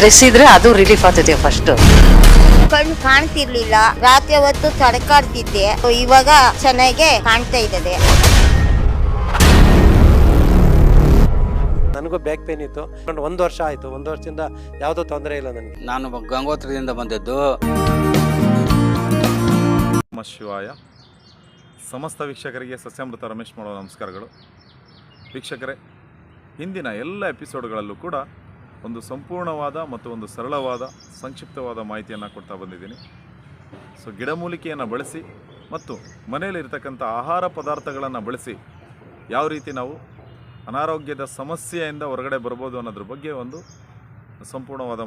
Stress ಇದ್ರೆ ಅದು relief ಆಗ್ತೈತೆ ಫಸ್ಟ್ ಕಣ್ಣು ಕಾಣ್ತಿರ್ಲಿಲ್ಲ. ರಾತ್ರಿ ಹೊತ್ತು ತಡಕಾಡ್ತಿದ್ದೆ. ಇವಾಗ ಚೆನ್ನಾಗೆ ಕಾಣ್ತಾ ಇದ್ದದೆ ನನಗೂ ಬ್ಯಾಕ್ ಪೇನ್ ಇತ್ತು. ಒಂದು ವರ್ಷ ಆಯಿತು. ಒಂದು ವರ್ಷದಿಂದ ಯಾವುದೋ ತೊಂದರೆ ಇಲ್ಲ ನನಗೆ. ನಾನು ಗಂಗೋತ್ರದಿಂದ ಬಂದದ್ದು. ನಮ ಶಿವಾಯ. ಸಮಸ್ತ ವೀಕ್ಷಕರಿಗೆ ಸಸ್ಯಾಮೃತ ರಮೇಶ್ ಮಾಡೋ ನಮಸ್ಕಾರಗಳು. ವೀಕ್ಷಕರೇ ಹಿಂದಿನ ಎಲ್ಲ ಎಪಿಸೋಡ್ಗಳಲ್ಲೂ ಕೂಡ ಒಂದು ಸಂಪೂರ್ಣವಾದ ಮತ್ತು ಒಂದು ಸರಳವಾದ, ಸಂಕ್ಷಿಪ್ತವಾದ ಮಾಹಿತಿಯನ್ನು ಕೊಡ್ತಾ ಬಂದಿದ್ದೀನಿ. ಸೊ ಗಿಡಮೂಲಿಕೆಯನ್ನು ಬಳಸಿ ಮತ್ತು ಮನೆಯಲ್ಲಿರ್ತಕ್ಕಂಥ ಆಹಾರ ಪದಾರ್ಥಗಳನ್ನು ಬಳಸಿ ಯಾವ ರೀತಿ ನಾವು ಅನಾರೋಗ್ಯದ ಸಮಸ್ಯೆಯಿಂದ ಹೊರಗಡೆ ಬರ್ಬೋದು ಅನ್ನೋದ್ರ ಬಗ್ಗೆ ಒಂದು ಸಂಪೂರ್ಣವಾದ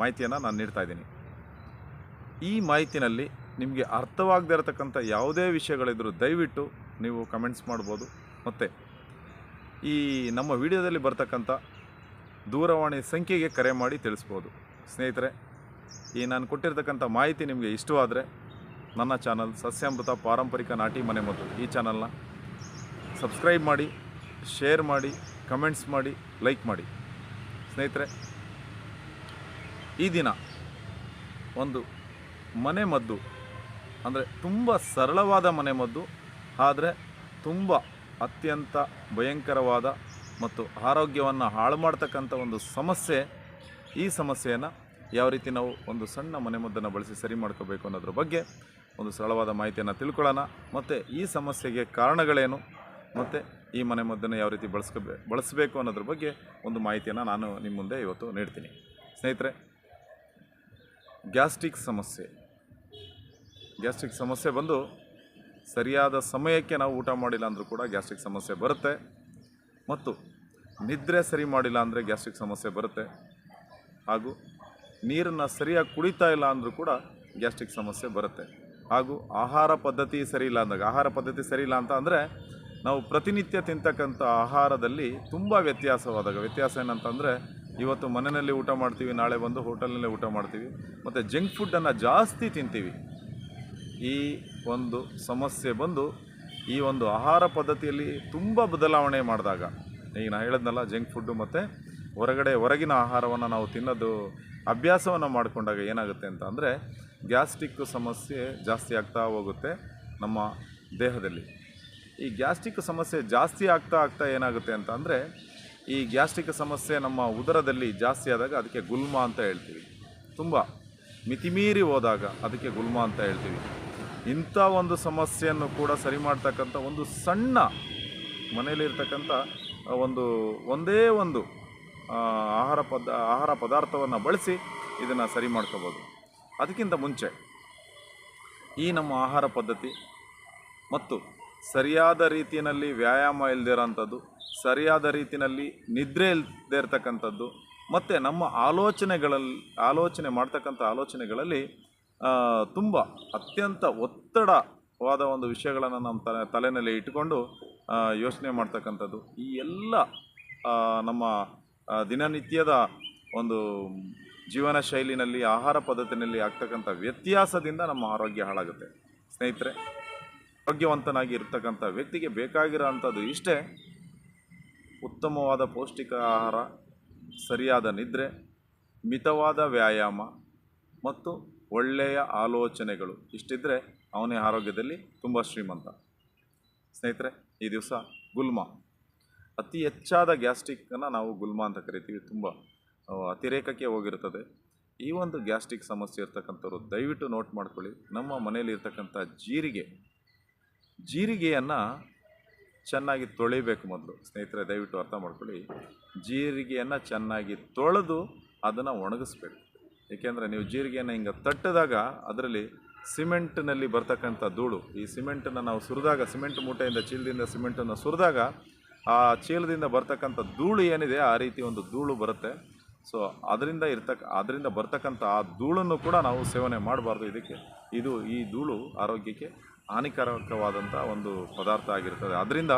ಮಾಹಿತಿಯನ್ನು ನಾನು ನೀಡ್ತಾ ಇದ್ದೀನಿ. ಈ ಮಾಹಿತಿನಲ್ಲಿ ನಿಮಗೆ ಅರ್ಥವಾಗದೇ ಇರತಕ್ಕಂಥ ಯಾವುದೇ ವಿಷಯಗಳಿದ್ದರೂ ದಯವಿಟ್ಟು ನೀವು ಕಮೆಂಟ್ಸ್ ಮಾಡ್ಬೋದು. ಮತ್ತು ಈ ನಮ್ಮ ವಿಡಿಯೋದಲ್ಲಿ ಬರ್ತಕ್ಕಂಥ ದೂರವಾಣಿ ಸಂಖ್ಯೆಗೆ ಕರೆ ಮಾಡಿ ತಿಳಿಸ್ಬೋದು. ಸ್ನೇಹಿತರೆ, ಈ ನಾನು ಕೊಟ್ಟಿರ್ತಕ್ಕಂಥ ಮಾಹಿತಿ ನಿಮಗೆ ಇಷ್ಟವಾದರೆ ನನ್ನ ಚಾನಲ್ ಸಸ್ಯಾಮೃತ ಪಾರಂಪರಿಕ ನಾಟಿ ಮನೆ ಮದ್ದು ಈ ಚಾನಲ್ನ ಸಬ್ಸ್ಕ್ರೈಬ್ ಮಾಡಿ, ಶೇರ್ ಮಾಡಿ, ಕಮೆಂಟ್ಸ್ ಮಾಡಿ, ಲೈಕ್ ಮಾಡಿ. ಸ್ನೇಹಿತರೆ, ಈ ದಿನ ಒಂದು ಮನೆ ಮದ್ದು, ಅಂದರೆ ತುಂಬ ಸರಳವಾದ ಮನೆ ಮದ್ದು, ಆದರೆ ತುಂಬ ಅತ್ಯಂತ ಭಯಂಕರವಾದ ಮತ್ತು ಆರೋಗ್ಯವನ್ನು ಹಾಳು ಮಾಡ್ತಕ್ಕಂಥ ಒಂದು ಸಮಸ್ಯೆ, ಈ ಸಮಸ್ಯೆಯನ್ನು ಯಾವ ರೀತಿ ನಾವು ಒಂದು ಸಣ್ಣ ಮನೆಮದ್ದನ್ನು ಬಳಸಿ ಸರಿ ಮಾಡ್ಕೋಬೇಕು ಅನ್ನೋದ್ರ ಬಗ್ಗೆ ಒಂದು ಸರಳವಾದ ಮಾಹಿತಿಯನ್ನು ತಿಳ್ಕೊಳ್ಳೋಣ. ಮತ್ತು ಈ ಸಮಸ್ಯೆಗೆ ಕಾರಣಗಳೇನು? ಮತ್ತು ಈ ಮನೆಮದ್ದನ್ನು ಯಾವ ರೀತಿ ಬಳಸ್ಕೋಬೇ ಬಳಸಬೇಕು ಅನ್ನೋದ್ರ ಬಗ್ಗೆ ಒಂದು ಮಾಹಿತಿಯನ್ನು ನಾನು ನಿಮ್ಮ ಮುಂದೆ ಇವತ್ತು ನೀಡ್ತೀನಿ. ಸ್ನೇಹಿತರೆ, ಗ್ಯಾಸ್ಟ್ರಿಕ್ ಸಮಸ್ಯೆ. ಗ್ಯಾಸ್ಟ್ರಿಕ್ ಸಮಸ್ಯೆ ಬಂದು ಸರಿಯಾದ ಸಮಯಕ್ಕೆ ನಾವು ಊಟ ಮಾಡಿಲ್ಲ ಅಂದರೂ ಕೂಡ ಗ್ಯಾಸ್ಟ್ರಿಕ್ ಸಮಸ್ಯೆ ಬರುತ್ತೆ. ಮತ್ತು ನಿದ್ರೆ ಸರಿ ಮಾಡಿಲ್ಲ ಅಂದರೆ ಗ್ಯಾಸ್ಟ್ರಿಕ್ ಸಮಸ್ಯೆ ಬರುತ್ತೆ. ಹಾಗೂ ನೀರನ್ನು ಸರಿಯಾಗಿ ಕುಡಿತಾ ಇಲ್ಲ ಅಂದರೂ ಕೂಡ ಗ್ಯಾಸ್ಟ್ರಿಕ್ ಸಮಸ್ಯೆ ಬರುತ್ತೆ. ಹಾಗೂ ಆಹಾರ ಪದ್ಧತಿ ಸರಿ ಇಲ್ಲ ಅಂದಾಗ, ಆಹಾರ ಪದ್ಧತಿ ಸರಿ ಇಲ್ಲ ಅಂತ ಅಂದರೆ ನಾವು ಪ್ರತಿನಿತ್ಯ ತಿಂತಕ್ಕಂಥ ಆಹಾರದಲ್ಲಿ ತುಂಬ ವ್ಯತ್ಯಾಸವಾದಾಗ, ವ್ಯತ್ಯಾಸ ಏನಂತಂದರೆ ಇವತ್ತು ಮನೆಯಲ್ಲಿ ಊಟ ಮಾಡ್ತೀವಿ, ನಾಳೆ ಬಂದು ಹೋಟೆಲ್ನಲ್ಲೇ ಊಟ ಮಾಡ್ತೀವಿ, ಮತ್ತು ಜಂಕ್ ಫುಡ್ಡನ್ನು ಜಾಸ್ತಿ ತಿಂತೀವಿ. ಈ ಒಂದು ಸಮಸ್ಯೆ ಬಂದು ಈ ಒಂದು ಆಹಾರ ಪದ್ಧತಿಯಲ್ಲಿ ತುಂಬ ಬದಲಾವಣೆ ಮಾಡಿದಾಗ ಈಗ ನಾನು ಹೇಳಿದ್ನಲ್ಲ ಜಂಕ್ ಫುಡ್ಡು ಮತ್ತು ಹೊರಗಡೆ, ಹೊರಗಿನ ಆಹಾರವನ್ನು ನಾವು ತಿನ್ನೋದು, ಅಭ್ಯಾಸವನ್ನು ಮಾಡಿಕೊಂಡಾಗ ಏನಾಗುತ್ತೆ ಅಂತ ಅಂದರೆ, ಗ್ಯಾಸ್ಟ್ರಿಕ್ ಸಮಸ್ಯೆ ಜಾಸ್ತಿ ಆಗ್ತಾ ಹೋಗುತ್ತೆ ನಮ್ಮ ದೇಹದಲ್ಲಿ. ಈ ಗ್ಯಾಸ್ಟ್ರಿಕ್ ಸಮಸ್ಯೆ ಜಾಸ್ತಿ ಆಗ್ತಾ ಆಗ್ತಾ ಏನಾಗುತ್ತೆ ಅಂತ ಅಂದರೆ, ಈ ಗ್ಯಾಸ್ಟ್ರಿಕ್ ಸಮಸ್ಯೆ ನಮ್ಮ ಉದರದಲ್ಲಿ ಜಾಸ್ತಿ ಆದಾಗ ಅದಕ್ಕೆ ಗುಲ್ಮ ಅಂತ ಹೇಳ್ತೀವಿ. ತುಂಬ ಮಿತಿಮೀರಿ ಹೋದಾಗ ಅದಕ್ಕೆ ಗುಲ್ಮ ಅಂತ ಹೇಳ್ತೀವಿ. ಇಂಥ ಒಂದು ಸಮಸ್ಯೆಯನ್ನು ಕೂಡ ಸರಿ ಮಾಡ್ತಕ್ಕಂಥ ಒಂದು ಸಣ್ಣ ಮನೆಯಲ್ಲಿರ್ತಕ್ಕಂಥ ಒಂದು, ಒಂದೇ ಒಂದು ಆಹಾರ ಪದ, ಆಹಾರ ಪದಾರ್ಥವನ್ನು ಬಳಸಿ ಇದನ್ನು ಸರಿ ಮಾಡ್ಕೋಬೋದು. ಅದಕ್ಕಿಂತ ಮುಂಚೆ ಈ ನಮ್ಮ ಆಹಾರ ಪದ್ಧತಿ ಮತ್ತು ಸರಿಯಾದ ರೀತಿಯಲ್ಲಿ ವ್ಯಾಯಾಮ ಇಲ್ಲದೇ ಇರೋಂಥದ್ದು ಸರಿಯಾದ ರೀತಿಯಲ್ಲಿ ನಿದ್ರೆ ಇಲ್ಲದೆ ಇರತಕ್ಕಂಥದ್ದು, ಮತ್ತು ನಮ್ಮ ಆಲೋಚನೆಗಳಲ್ಲಿ, ಆಲೋಚನೆ ಮಾಡ್ತಕ್ಕಂಥ ಆಲೋಚನೆಗಳಲ್ಲಿ ತುಂಬ ಅತ್ಯಂತ ಒತ್ತಡವಾದ ಒಂದು ವಿಷಯಗಳನ್ನು ನಮ್ಮ ತಲೆ ತಲೆಯಲ್ಲಿ ಇಟ್ಟುಕೊಂಡು ಯೋಚನೆ ಮಾಡ್ತಕ್ಕಂಥದ್ದು. ಈ ಎಲ್ಲ ನಮ್ಮ ದಿನನಿತ್ಯದ ಒಂದು ಜೀವನ ಶೈಲಿನಲ್ಲಿ, ಆಹಾರ ಪದ್ಧತಿನಲ್ಲಿ ಆಗ್ತಕ್ಕಂಥ ವ್ಯತ್ಯಾಸದಿಂದ ನಮ್ಮ ಆರೋಗ್ಯ ಹಾಳಾಗುತ್ತೆ. ಸ್ನೇಹಿತರೆ, ಆರೋಗ್ಯವಂತನಾಗಿ ಇರ್ತಕ್ಕಂಥ ವ್ಯಕ್ತಿಗೆ ಬೇಕಾಗಿರೋ ಅಂಥದ್ದು ಇಷ್ಟೇ. ಉತ್ತಮವಾದ ಪೌಷ್ಟಿಕ ಆಹಾರ, ಸರಿಯಾದ ನಿದ್ರೆ, ಮಿತವಾದ ವ್ಯಾಯಾಮ ಮತ್ತು ಒಳ್ಳೆಯ ಆಲೋಚನೆಗಳು ಇಷ್ಟಿದ್ದರೆ ಅವನೇ ಆರೋಗ್ಯದಲ್ಲಿ ತುಂಬ ಶ್ರೀಮಂತ. ಸ್ನೇಹಿತರೆ ಈ ದಿವಸ ಗುಲ್ಮ. ಅತಿ ಹೆಚ್ಚಾದ ಗ್ಯಾಸ್ಟ್ರಿಕ್ಕನ್ನು ನಾವು ಗುಲ್ಮ ಅಂತ ಕರಿತೀವಿ. ತುಂಬ ಅತಿರೇಕಕ್ಕೆ ಹೋಗಿರ್ತದೆ. ಈ ಒಂದು ಗ್ಯಾಸ್ಟ್ರಿಕ್ ಸಮಸ್ಯೆ ಇರ್ತಕ್ಕಂಥವ್ರು ದಯವಿಟ್ಟು ನೋಟ್ ಮಾಡ್ಕೊಳ್ಳಿ. ನಮ್ಮ ಮನೆಯಲ್ಲಿ ಇರ್ತಕ್ಕಂಥ ಜೀರಿಗೆ, ಜೀರಿಗೆಯನ್ನು ಚೆನ್ನಾಗಿ ತೊಳಿಬೇಕು ಮೊದಲು. ಸ್ನೇಹಿತರೆ, ದಯವಿಟ್ಟು ಅರ್ಥ ಮಾಡ್ಕೊಳ್ಳಿ. ಜೀರಿಗೆಯನ್ನು ಚೆನ್ನಾಗಿ ತೊಳೆದು ಅದನ್ನು ಒಣಗಿಸ್ಬೇಕು. ಏಕೆಂದರೆ ನೀವು ಜೀರಿಗೆಯನ್ನು ಹಿಂಗೆ ತಟ್ಟಿದಾಗ ಅದರಲ್ಲಿ ಸಿಮೆಂಟ್ನಲ್ಲಿ ಬರ್ತಕ್ಕಂಥ ಧೂಳು. ಈ ಸಿಮೆಂಟನ್ನು ನಾವು ಸುರಿದಾಗ, ಸಿಮೆಂಟ್ ಮೂಟೆಯಿಂದ, ಚೀಲದಿಂದ, ಸಿಮೆಂಟನ್ನು ಸುರಿದಾಗ ಆ ಚೀಲದಿಂದ ಬರ್ತಕ್ಕಂಥ ಧೂಳು ಏನಿದೆ, ಆ ರೀತಿ ಒಂದು ಧೂಳು ಬರುತ್ತೆ. ಸೊ ಅದರಿಂದ ಇರ್ತಕ್ಕ, ಅದರಿಂದ ಬರ್ತಕ್ಕಂಥ ಆ ಧೂಳನ್ನು ಕೂಡ ನಾವು ಸೇವನೆ ಮಾಡಬಾರ್ದು ಇದಕ್ಕೆ. ಇದು ಈ ಧೂಳು ಆರೋಗ್ಯಕ್ಕೆ ಹಾನಿಕಾರಕವಾದಂಥ ಒಂದು ಪದಾರ್ಥ ಆಗಿರ್ತದೆ. ಅದರಿಂದ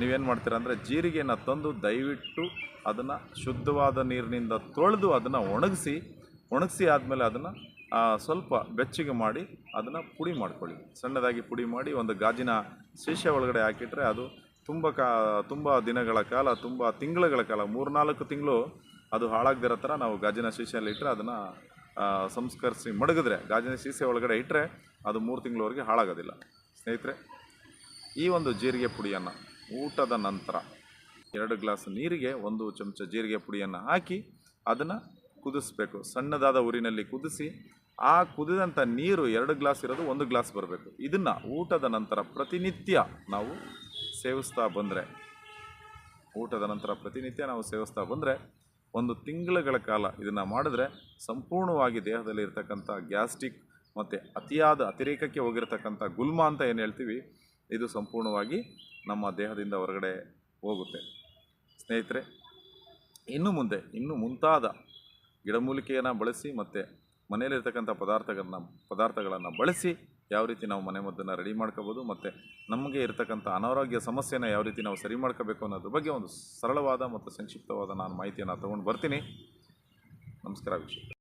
ನೀವೇನು ಮಾಡ್ತೀರಾ ಅಂದರೆ, ಜೀರಿಗೆಯನ್ನು ತಂದು ದಯವಿಟ್ಟು ಅದನ್ನು ಶುದ್ಧವಾದ ನೀರಿನಿಂದ ತೊಳೆದು ಅದನ್ನು ಒಣಗಿಸಿ ಒಣಗಿಸಿ ಆದಮೇಲೆ ಅದನ್ನು ಸ್ವಲ್ಪ ಬೆಚ್ಚಗೆ ಮಾಡಿ ಅದನ್ನು ಪುಡಿ ಮಾಡ್ಕೊಳ್ಳಿ. ಸಣ್ಣದಾಗಿ ಪುಡಿ ಮಾಡಿ ಒಂದು ಗಾಜಿನ ಶೀಶೆ ಒಳಗಡೆ ಹಾಕಿಟ್ರೆ ಅದು ತುಂಬ ಕಾ, ತುಂಬ ದಿನಗಳ ಕಾಲ, ತುಂಬ ತಿಂಗಳುಗಳ ಕಾಲ, ಮೂರ್ನಾಲ್ಕು ತಿಂಗಳು ಅದು ಹಾಳಾಗದಿರೋ ಥರ ನಾವು ಗಾಜಿನ ಶೀಶೆಯಲ್ಲಿ ಇಟ್ಟರೆ ಅದನ್ನು ಸಂಸ್ಕರಿಸಿ ಮಡಗಿದ್ರೆ, ಗಾಜಿನ ಸೀಸೆ ಒಳಗಡೆ ಇಟ್ಟರೆ ಅದು ಮೂರು ತಿಂಗಳವರೆಗೆ ಹಾಳಾಗೋದಿಲ್ಲ. ಸ್ನೇಹಿತರೆ, ಈ ಒಂದು ಜೀರಿಗೆ ಪುಡಿಯನ್ನು ಊಟದ ನಂತರ ಎರಡು ಗ್ಲಾಸ್ ನೀರಿಗೆ ಒಂದು ಚಮಚ ಜೀರಿಗೆ ಪುಡಿಯನ್ನು ಹಾಕಿ ಅದನ್ನು ಕುದಿಸ್ಬೇಕು. ಸಣ್ಣದಾದ ಊರಿನಲ್ಲಿ ಕುದಿಸಿ, ಆ ಕುದಿದಂಥ ನೀರು ಎರಡು ಗ್ಲಾಸ್ ಇರೋದು ಒಂದು ಗ್ಲಾಸ್ ಬರಬೇಕು. ಇದನ್ನು ಊಟದ ನಂತರ ಪ್ರತಿನಿತ್ಯ ನಾವು ಸೇವಿಸ್ತಾ ಬಂದರೆ, ಊಟದ ನಂತರ ಪ್ರತಿನಿತ್ಯ ನಾವು ಸೇವಿಸ್ತಾ ಬಂದರೆ, ಒಂದು ತಿಂಗಳುಗಳ ಕಾಲ ಇದನ್ನು ಮಾಡಿದ್ರೆ ಸಂಪೂರ್ಣವಾಗಿ ದೇಹದಲ್ಲಿ ಇರ್ತಕ್ಕಂಥ ಗ್ಯಾಸ್ಟ್ರಿಕ್ ಮತ್ತು ಅತಿಯಾದ ಅತಿರೇಕಕ್ಕೆ ಹೋಗಿರ್ತಕ್ಕಂಥ ಗುಲ್ಮ ಅಂತ ಏನು ಹೇಳ್ತೀವಿ, ಇದು ಸಂಪೂರ್ಣವಾಗಿ ನಮ್ಮ ದೇಹದಿಂದ ಹೊರಗಡೆ ಹೋಗುತ್ತೆ. ಸ್ನೇಹಿತರೆ, ಇನ್ನು ಮುಂದೆ, ಇನ್ನು ಮುಂತಾದ ಗಿಡಮೂಲಿಕೆಯನ್ನು ಬಳಸಿ ಮತ್ತು ಮನೆಯಲ್ಲಿರ್ತಕ್ಕಂಥ ಪದಾರ್ಥಗಳನ್ನ, ಪದಾರ್ಥಗಳನ್ನು ಬಳಸಿ ಯಾವ ರೀತಿ ನಾವು ಮನೆಮದ್ದನ್ನು ರೆಡಿ ಮಾಡ್ಕೋಬೋದು ಮತ್ತು ನಮಗೆ ಇರತಕ್ಕಂಥ ಅನಾರೋಗ್ಯ ಸಮಸ್ಯೆನ ಯಾವ ರೀತಿ ನಾವು ಸರಿ ಮಾಡ್ಕೋಬೇಕು ಅನ್ನೋದ್ರ ಬಗ್ಗೆ ಒಂದು ಸರಳವಾದ ಮತ್ತು ಸಂಕ್ಷಿಪ್ತವಾದ ನಾನು ಮಾಹಿತಿಯನ್ನು ತೊಗೊಂಡು ಬರ್ತೀನಿ. ನಮಸ್ಕಾರ ವೀಕ್ಷಕ